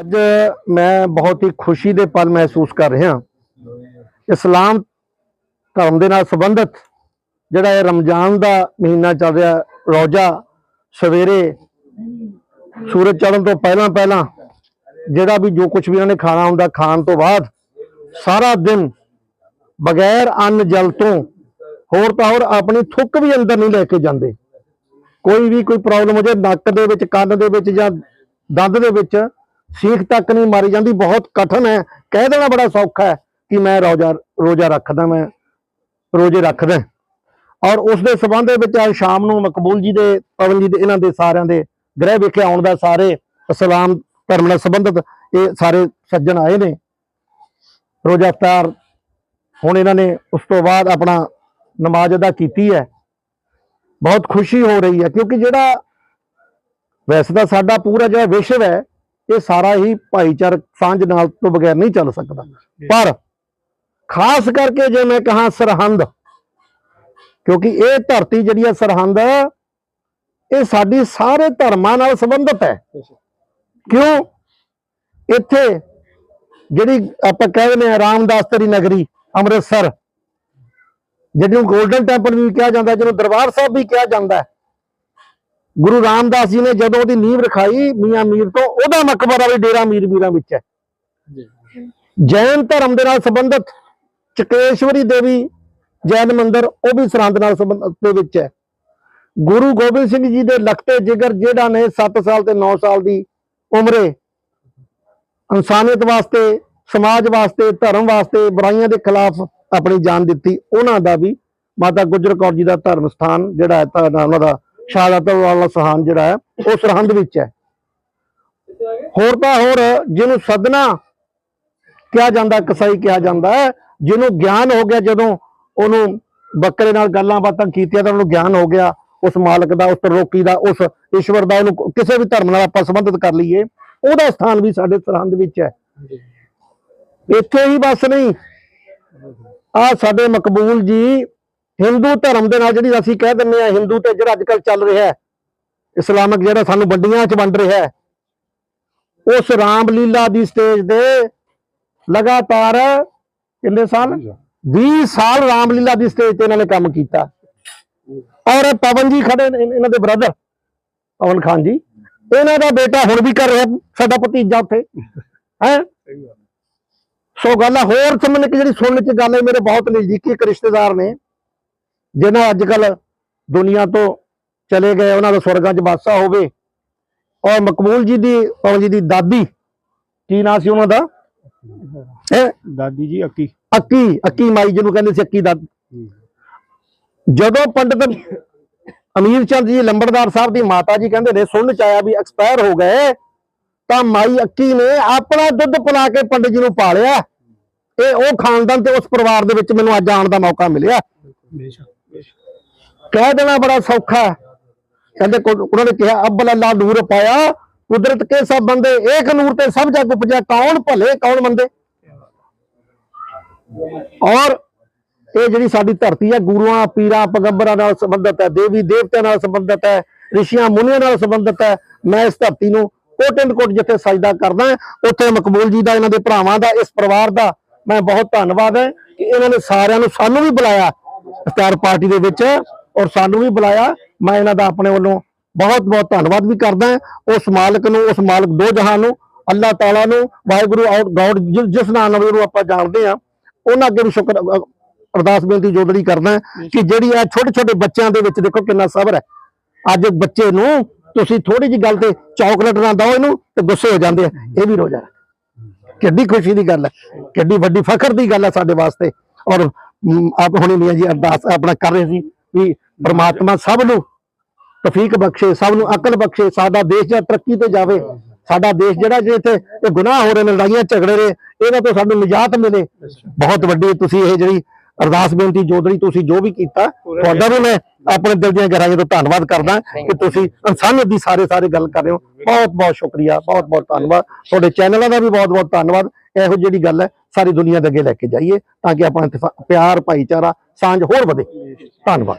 ਅੱਜ ਮੈਂ ਬਹੁਤ ਹੀ ਖੁਸ਼ੀ ਦੇ ਪਲ ਮਹਿਸੂਸ ਕਰ ਰਿਹਾ ਇਸਲਾਮ ਧਰਮ ਦੇ ਨਾਲ ਸੰਬੰਧਿਤ ਜਿਹੜਾ ਇਹ ਰਮਜ਼ਾਨ ਦਾ ਮਹੀਨਾ ਚੱਲ ਰਿਹਾ, ਰੋਜ਼ਾ ਸਵੇਰੇ ਸੂਰਜ ਚੜ੍ਹਨ ਤੋਂ ਪਹਿਲਾਂ ਪਹਿਲਾਂ ਜਿਹੜਾ ਵੀ ਜੋ ਕੁਝ ਵੀ ਉਹਨਾਂ ਨੇ ਖਾਣਾ ਹੁੰਦਾ, ਖਾਣ ਤੋਂ ਬਾਅਦ ਸਾਰਾ ਦਿਨ ਬਗੈਰ ਅੰਨ ਜਲ ਤੋਂ ਹੋਰ ਤਾਂ ਹੋਰ ਆਪਣੀ ਥੁੱਕ ਵੀ ਅੰਦਰ ਨਹੀਂ ਲੈ ਕੇ ਜਾਂਦੇ। ਕੋਈ ਵੀ ਕੋਈ ਪ੍ਰੋਬਲਮ ਹੋ ਜਾਏ, ਨੱਕ ਦੇ ਵਿੱਚ, ਕੰਨ ਦੇ ਵਿੱਚ ਜਾਂ ਦੰਦ ਦੇ ਵਿੱਚ ਸੀਖ ਤੱਕ ਨਹੀਂ ਮਾਰੀ ਜਾਂਦੀ, ਬਹੁਤ ਕਠਨ ਹੈ। ਕਹਿ ਦੇਣਾ ਬੜਾ ਸੌਖਾ ਹੈ ਕਿ ਮੈਂ ਰੋਜ਼ਾ ਰੋਜ਼ਾ ਰੱਖਦਾ ਮੈਂ, ਰੋਜ਼ੇ ਰੱਖਦਾ ਔਰ ਉਸ ਦੇ ਸਬੰਧ ਦੇ ਵਿੱਚ ਅੱਜ ਸ਼ਾਮ ਨੂੰ ਮਕਬੂਲ ਜੀ ਦੇ, ਪਵਨ ਜੀ ਦੇ, ਇਹਨਾਂ ਦੇ ਸਾਰਿਆਂ ਦੇ ਗ੍ਰਹਿ ਵਿਖੇ ਆਉਣ ਦਾ ਸਾਰੇ ਇਸਲਾਮ ਧਰਮ ਨਾਲ ਸੰਬੰਧਿਤ ਇਹ ਸਾਰੇ ਸੱਜਣ ਆਏ ਨੇ। ਰੋਜ਼ਾ ਇਫਤਾਰ ਹੁਣ ਇਹਨਾਂ ਨੇ ਉਸ ਤੋਂ ਬਾਅਦ ਆਪਣਾ ਨਮਾਜ਼ ਅਦਾ ਕੀਤੀ ਹੈ। ਬਹੁਤ ਖੁਸ਼ੀ ਹੋ ਰਹੀ ਹੈ ਕਿਉਂਕਿ ਜਿਹੜਾ ਵੈਸੇ ਤਾਂ ਸਾਡਾ ਪੂਰਾ ਜਿਹੜਾ ਵਿਸ਼ਵ ਹੈ ਇਹ ਸਾਰਾ ਹੀ ਭਾਈਚਾਰਕ ਸਾਂਝ ਨਾਲ ਤੋਂ ਬਗੈਰ ਨਹੀਂ ਚੱਲ ਸਕਦਾ। ਪਰ ਖਾਸ ਕਰਕੇ ਜੇ ਮੈਂ ਕਹਾਂ ਸਰਹੰਦ, ਕਿਉਂਕਿ ਇਹ ਧਰਤੀ ਜਿਹੜੀ ਹੈ ਸਰਹੰਦ, ਇਹ ਸਾਡੀ ਸਾਰੇ ਧਰਮਾਂ ਨਾਲ ਸੰਬੰਧਿਤ ਹੈ। ਕਿਉਂ? ਇੱਥੇ ਜਿਹੜੀ ਆਪਾਂ ਕਹਿ ਦਿੰਦੇ ਆ ਰਾਮਦਾਸ ਤੇਰੀ ਨਗਰੀ, ਅੰਮ੍ਰਿਤਸਰ, ਜਿਹਨੂੰ 골ਡਨ ਟੈਂਪਲ ਵੀ ਕਿਹਾ ਜਾਂਦਾ, ਜਿਹਨੂੰ ਦਰਬਾਰ ਸਾਹਿਬ ਵੀ ਕਿਹਾ ਜਾਂਦਾ ਗੁਰੂ ਰਾਮਦਾਸ ਜੀ ਨੇ ਜਦੋਂ ਉਹਦੀ ਨੀਂਹ ਰਖਾਈ ਮੀਆਂ ਮੀਰ ਤੋਂ ਉਹਦਾ ਮਕਬਰਾ ਵੀ ਡੇਰਾ ਮੀਰ ਮੀਰਾਂ ਵਿੱਚ ਹੈ। ਜੈਨ ਧਰਮ ਦੇ ਨਾਲ ਸੰਬੰਧਿਤ ਚਕੇਸ਼ਵਰੀ ਦੇਵੀ ਜੈਨ ਮੰਦਿਰ ਉਹ ਵੀ ਸਰਹੰਦ ਨਾਲ ਸੰਬੰਧਿਤ ਦੇ ਵਿੱਚ ਹੈ। ਗੁਰੂ ਗੋਬਿੰਦ ਸਿੰਘ ਜੀ ਦੇ ਲਖਤੇ ਜਿਗਰ ਜਿਹੜਾ ਨੇ 7 ਸਾਲ ਤੇ 9 ਸਾਲ ਦੀ ਉਮਰੇ ਇਨਸਾਨੀਅਤ ਵਾਸਤੇ ਸਮਾਜ ਵਾਸਤੇ ਧਰਮ ਵਾਸਤੇ ਬੁਰਾਈਆਂ ਦੇ ਖਿਲਾਫ ਆਪਣੀ ਜਾਨ ਦਿੱਤੀ। ਉਹਨਾਂ ਦਾ ਵੀ ਮਾਤਾ ਗੁਜਰ ਕੌਰ ਜੀ ਦਾ ਧਰਮ ਸਥਾਨ ਜਿਹੜਾ ਹੈ ਤਾਂ ਉਹਨਾਂ ਦਾ ਸ਼ਹਾਦਤ ਵਾਲਾ ਸਥਾਨ ਜਿਹੜਾ ਹੈ, ਉਹ ਸਰਹੰਦ ਵਿੱਚ ਹੈ। ਹੋਰ ਤਾਂ ਹੋਰ ਜਿਹਨੂੰ ਸਦਨਾ ਕਿਹਾ ਜਾਂਦਾ, ਕਸਾਈ ਕਿਹਾ ਜਾਂਦਾ ਹੈ, ਜਿਹਨੂੰ ਗਿਆਨ ਹੋ ਗਿਆ ਜਦੋਂ ਉਹਨੂੰ ਬੱਕਰੇ ਨਾਲ ਗੱਲਾਂ ਬਾਤਾਂ ਕੀਤੀਆਂ ਤਾਂ ਉਹਨੂੰ ਗਿਆਨ ਹੋ ਗਿਆ, ਉਸ ਮਾਲਕ ਦਾ, ਉਸ ਤਰੋਕੀ ਦਾ, ਉਸ ਈਸ਼ਵਰ ਦਾ, ਉਹਨੂੰ ਕਿਸੇ ਵੀ ਧਰਮ ਨਾਲ ਆਪਾਂ ਸੰਬੰਧਿਤ ਕਰ ਲਈਏ, ਉਹਦਾ ਸਥਾਨ ਵੀ ਸਾਡੇ ਸਰਹੰਦ ਵਿੱਚ ਹੈ। ਇੱਥੇ ਹੀ ਬਸ ਨਹੀਂ। ਆ ਸਾਡੇ ਮਕਬੂਲ ਜੀ ਹਿੰਦੂ ਧਰਮ ਦੇ ਨਾਲ ਜਿਹੜੀ ਅਸੀਂ ਕਹਿ ਦਿੰਦੇ ਆ ਹਿੰਦੂ ਤੇ ਜਿਹੜਾ ਅੱਜ ਕੱਲ ਚੱਲ ਰਿਹਾ ਹੈ ਇਸਲਾਮਿਕ ਜਿਹੜਾ ਸਾਨੂੰ ਵੰਡੀਆਂ ਚ ਵੰਡ ਰਿਹਾ ਉਸ ਰਾਮਲੀਲਾ ਦੀ ਸਟੇਜ ਦੇ ਲਗਾਤਾਰ ਕਿੰਨੇ ਸਾਲ? 20 ਸਾਲ। ਰਾਮਲੀਲਾ ਦੀ ਸਟੇਜ ਤੇ ਇਹਨਾਂ ਨੇ ਕੰਮ ਕੀਤਾ। ਔਰ ਪਵਨ ਜੀ ਖੜੇ ਨੇ ਇਹਨਾਂ ਦੇ ਬ੍ਰਦਰ ਪਵਨ ਖਾਨ ਜੀ। ਇਹਨਾਂ ਦਾ ਬੇਟਾ ਹੁਣ ਵੀ ਕਰ ਰਿਹਾ ਸਾਡਾ ਭਤੀਜਾ ਉੱਥੇ। ਹੈ? ਸੋ ਗੱਲ ਹੋਰ ਸਮਝ ਕਿ ਜਿਹੜੀ ਸੁਣਨ ਚ ਗੱਲ ਹੈ ਮੇਰੇ ਬਹੁਤ ਨਜ਼ਦੀਕੀ ਇੱਕ ਰਿਸ਼ਤੇਦਾਰ ਨੇ। ਜਿਨ੍ਹਾਂ ਅੱਜ ਕੱਲ ਦੁਨੀਆ ਤੋਂ ਚਲੇ ਗਏ ਉਹਨਾਂ ਦਾ ਸਵਰਗਾਂ 'ਚ ਵਾਸਾ ਹੋਵੇ। ਔਰ ਮਕਬੂਲ ਜੀ ਦੀ ਪਵਨ ਜੀ ਦੀ ਦਾਦੀ? ਕੀ ਨਾਂ ਸੀ ਉਹਨਾਂ ਦਾ? ਇਹ ਦਾਦੀ ਜੀ ਅੱਕੀ। ਅੱਕੀ ਅੱਕੀ ਮਾਈ ਜਿਹਨੂੰ ਕਹਿੰਦੇ ਸੀ ਅੱਕੀ ਦਾ। ਜਦੋਂ ਪੰਡਤ ਅਮੀਰ ਚੰਦ ਜੀ ਲੰਬੜਦਾਰ ਸਾਹਿਬ ਦੀ ਮਾਤਾ ਜੀ ਕਹਿੰਦੇ ਨੇ ਸੁਣਨ ਚ ਆਇਆ ਵੀ ਐਕਸਪਾਇਰ ਹੋ ਗਏ ਤਾਂ ਮਾਈ ਅੱਕੀ ਨੇ ਆਪਣਾ ਦੁੱਧ ਪਿਲਾ ਕੇ ਪੰਡਤ ਜੀ ਨੂੰ ਪਾਲਿਆ। ਇਹ ਉਹ ਖਾਨਦਾਨ ਤੇ ਉਸ ਪਰਿਵਾਰ ਦੇ ਵਿੱਚ ਮੈਨੂੰ ਅੱਜ ਆਉਣ ਦਾ ਮੌਕਾ ਮਿਲਿਆ। ਕਹਿ ਦੇਣਾ ਬੜਾ ਸੌਖਾ ਕਹਿੰਦੇ ਉਹਨਾਂ ਨੇ ਕਿਹਾ ਅੱਬਲ ਅੱਲਾ ਨੂਰ ਪਾਇਆ, ਕੁਦਰਤ ਕੇ ਸਭ ਬੰਦੇ, ਏਕ ਨੂਰ ਤੇ ਸਭ ਜਗ ਉਪਜਿਆ ਕੌਣ ਭਲੇ, ਕੌਣ ਮੰਦੇ? ਔਰ ਇਹ ਜਿਹੜੀ ਸਾਡੀ ਧਰਤੀ ਹੈ, ਗੁਰੂਆਂ, ਪੀਰਾਂ, ਪੈਗੰਬਰਾਂ ਨਾਲ ਸੰਬੰਧਿਤ ਹੈ, ਦੇਵੀ ਦੇਵਤਿਆਂ ਨਾਲ ਸੰਬੰਧਿਤ ਹੈ, ਰਿਸ਼ੀਆਂ ਮੁਨੀਆਂ ਨਾਲ ਸੰਬੰਧਿਤ ਹੈ। ਮੈਂ ਇਸ ਧਰਤੀ ਨੂੰ ਕੋਟ ਕੋਟ ਜਿੱਥੇ ਸਜਦਾ ਕਰਦਾ ਉੱਥੇ ਮਕਬੂਲ ਜੀ ਦਾ, ਇਹਨਾਂ ਦੇ ਭਰਾਵਾਂ ਦਾ, ਇਸ ਪਰਿਵਾਰ ਦਾ ਮੈਂ ਬਹੁਤ ਧੰਨਵਾਦ ਹੈ ਕਿ ਇਹਨਾਂ ਨੇ ਸਾਰਿਆਂ ਨੂੰ ਸਾਨੂੰ ਵੀ ਬੁਲਾਇਆ। ਇਫਤਾਰ ਪਾਰਟੀ ਦੇ ਵਿੱਚ ਔਰ ਸਾਨੂੰ ਵੀ ਬੁਲਾਇਆ। ਮੈਂ ਇਹਨਾਂ ਦਾ ਆਪਣੇ ਵੱਲੋਂ ਬਹੁਤ ਬਹੁਤ ਧੰਨਵਾਦ ਵੀ ਕਰਦਾ ਉਸ ਮਾਲਕ ਨੂੰ ਉਸ ਮਾਲਕ ਦੋ ਜਹਾਨ ਨੂੰ ਅੱਲਾਹ ਤਾਲਾ ਨੂੰ ਵਾਹਿਗੁਰੂ ਆਊਟ ਗੋਡ ਜਿਸ ਨਾਮ ਨਾਲ ਉਹਨੂੰ ਆਪਾਂ ਜਾਣਦੇ ਆ ਉਹਨਾਂ ਅੱਗੇ ਵੀ ਸ਼ੁਕਰ ਅਰਦਾਸ ਬੇਨਤੀ ਜੋਦੜੀ ਕਰਦਾ ਕਿ ਜਿਹੜੀ ਇਹ ਛੋਟੇ ਛੋਟੇ ਬੱਚਿਆਂ ਦੇ ਵਿੱਚ ਦੇਖੋ ਕਿੰਨਾ ਸਬਰ ਹੈ। ਅੱਜ ਬੱਚੇ ਨੂੰ ਤੁਸੀਂ ਥੋੜੀ ਜੀ ਗੱਲ ਤੇ ਚਾਕਲੇਟ ਨਾ ਦਿਓ ਇਹਨੂੰ ਤੇ ਗੁੱਸੇ ਹੋ ਜਾਂਦੇ ਆ। ਇਹ ਵੀ ਰੋਜ਼ਾ। ਕਿੱਡੀ ਖੁਸ਼ੀ ਦੀ ਗੱਲ ਹੈ। ਕਿੱਡੀ ਵੱਡੀ ਫਖਰ ਦੀ ਗੱਲ ਹੈ ਸਾਡੇ ਵਾਸਤੇ। ਔਰ ਆਪ ਹੁਣੇ ਮੀਆਂ ਜੀ ਅਰਦਾਸ ਆਪਣਾ ਕਰ ਰਹੇ ਸੀ। ਵੀ ਪ੍ਰਮਾਤਮਾ ਸਭ ਨੂੰ ਤਫੀਕ ਬਖਸ਼ੇ ਸਭ ਨੂੰ ਅਕਲ ਬਖਸ਼ੇ ਸਾਡਾ ਦੇਸ਼ ਜਿਹੜਾ ਤਰੱਕੀ ਤੇ ਜਾਵੇ ਸਾਡਾ ਦੇਸ਼ ਜਿਹੜਾ ਜੇ ਇੱਥੇ ਇਹ ਗੁਨਾਹ ਹੋ ਰਹੇ ਨੇ ਲੜਾਈਆਂ ਝਗੜੇ ਨੇ ਇਹਨਾਂ ਤੋਂ ਸਾਨੂੰ ਨਿਜਾਤ ਮਿਲੇ। ਬਹੁਤ ਵੱਡੀ ਤੁਸੀਂ ਇਹ ਜਿਹੜੀ ਅਰਦਾਸ ਬੇਨਤੀ ਜੋਦੜੀ ਤੁਸੀਂ ਜੋ ਵੀ ਕੀਤਾ ਤੁਹਾਡਾ ਵੀ ਮੈਂ ਆਪਣੇ ਦਿਲ ਦੀਆਂ ਗਹਿਰਾਈਆਂ ਤੋਂ ਧੰਨਵਾਦ ਕਰਦਾ ਕਿ ਤੁਸੀਂ ਇਨਸਾਨੀਅਤ ਦੀ ਸਾਰੇ ਸਾਰੇ ਗੱਲ ਕਰ ਰਹੇ ਹੋ। ਬਹੁਤ ਬਹੁਤ ਸ਼ੁਕਰੀਆ ਬਹੁਤ ਬਹੁਤ ਧੰਨਵਾਦ। ਤੁਹਾਡੇ ਚੈਨਲਾਂ ਦਾ ਵੀ ਬਹੁਤ ਬਹੁਤ ਧੰਨਵਾਦ। ਇਹੋ ਜਿਹੜੀ ਗੱਲ ਹੈ ਸਾਰੀ ਦੁਨੀਆ ਦੇ ਅੱਗੇ ਲੈ ਕੇ ਜਾਈਏ ਤਾਂ ਕਿ ਆਪਣਾ ਇਤਫਾ- ਪਿਆਰ, ਭਾਈਚਾਰਾ ਸਾਂਝ ਹੋਰ ਵਧੇ। ਧੰਨਵਾਦ।